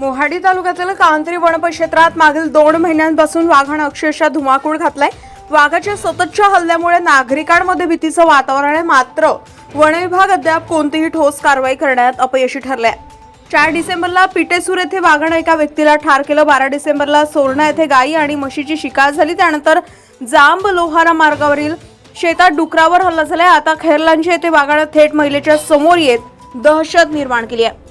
मोहाडी तालुक्यातील कांत्री वनपरिक्षेत्रात मागील दोन महिन्यांपासून वाघानं अक्षरशः धुमाकूळ घातलाय. वाघाच्या सततच्या हल्ल्यामुळे नागरिकांमध्ये भीतीचं वातावरण आहे. मात्र वनविभाग अद्याप कोणतीही ठोस कारवाई करण्यात अपयशी ठरले चार डिसेंबरला पिटेसूर येथे वाघानं एका व्यक्तीला ठार केलं. बारा डिसेंबरला सोरणा येथे गायी आणि म्हशीची शिकार झाली. त्यानंतर जांब लोहारा मार्गावरील शेतात डुकरावर हल्ला झालाय. आता खैरलांची येथे वाघानं थेट महिलेच्या समोर येत दहशत निर्माण केली आहे.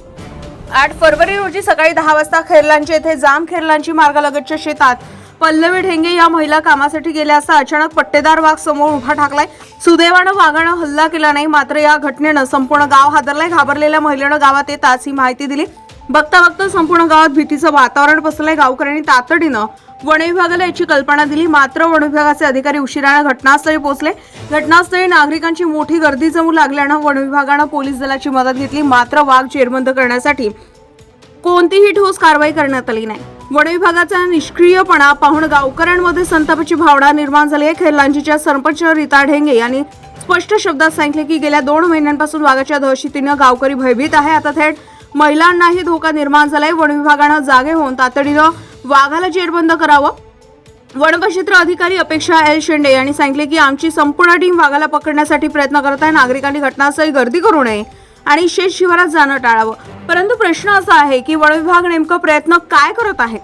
आठ फरवरी रोजी सकाळी दहा वाजता खेरलांची येथे जाम खेरलांची मार्गालगतच्या शेतात पल्लवी ढेंगे या महिला कामासाठी गेल्या असता अचानक पट्टेदार वाघ समोर उभा ठाकलाय. सुदैवानं वाघानं हल्ला केला नाही मात्र या घटनेनं संपूर्ण गाव हादरलाय. घाबरलेल्या महिलेनं गावात येताच ही माहिती दिली. बघता बघता संपूर्ण गावात भीतीचं वातावरण पसरलंय. गावकऱ्यांनी तातडीनं वन विभागाला याची कल्पना दिली. मात्र वन विभागाचे अधिकारी उशिरानं घटनास्थळी पोहोचले. घटनास्थळी नागरिकांची मोठी गर्दी जमू लागल्यानं वन विभागानं पोलीस दलाची मदत घेतली. मात्र वाघ जेरबंद करण्यासाठी कोणतीही ठोस कारवाई करण्यात आली नाही. वन विभागाचा निष्क्रियपणा पाहून गावकऱ्यांमध्ये संतापाची भावना निर्माण झाली आहे. खैरलांजीच्या सरपंच रीता ढेंगे यांनी स्पष्ट शब्दात सांगितले की गेल्या दोन महिन्यांपासून वाघाच्या दहशतीनं गावकरी भयभीत आहे. आता थेट महिलांनाही धोका निर्माण झालाय. वन विभागानं जागे होऊन तातडीनं वाघाला जेरबंद करावं. वनपक्षेत्र अधिकारी अपेक्षा एल शेंडे यांनी सांगितले की आमची संपूर्ण टीम वाघाला पकडण्यासाठी प्रयत्न करत आहे नागरिकांनी घटनास्थळी गर्दी करू नये आणि शेत शिवारात जाणं टाळावं. परंतु प्रश्न असा आहे की वन विभाग नेमकं प्रयत्न काय करत आहे?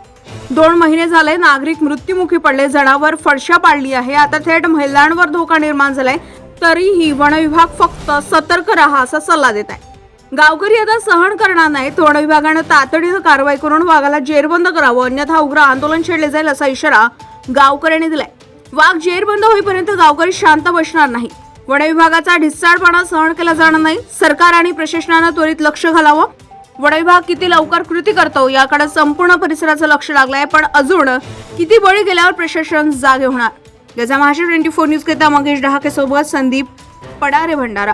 दोन महिने झाले नागरिक मृत्युमुखी पडले. जनावर फडशा पाडली आहे. आता थेट महिलांवर धोका निर्माण झालाय. तरीही वन विभाग फक्त सतर्क राहा असा सल्ला देत आहे. गावकरी आता सहन करणार नाहीत. वन विभागानं तातडीनं कारवाई करून वाघाला जेरबंद करावं. अन्यथा उग्र आंदोलन छेडले जाईल असा इशारा गावकऱ्यांनी दिलाय. वाघ जेरबंद होईपर्यंत गावकरी शांत बसणार नाही वन विभागाचा ढिस्साळपणा सहन केला जाणार नाही. सरकार आणि प्रशासनानं त्वरित लक्ष घालावं. वन विभाग किती लवकर कृती करतो याकडे संपूर्ण परिसराचं लक्ष लागलंय पण अजून किती बळी गेल्यावर प्रशासन जागे होणार? गजा महाराष्ट्र ट्वेंटी फोर न्यूज करता मंगेश डहाके सोबत संदीप पडारे भंडारा.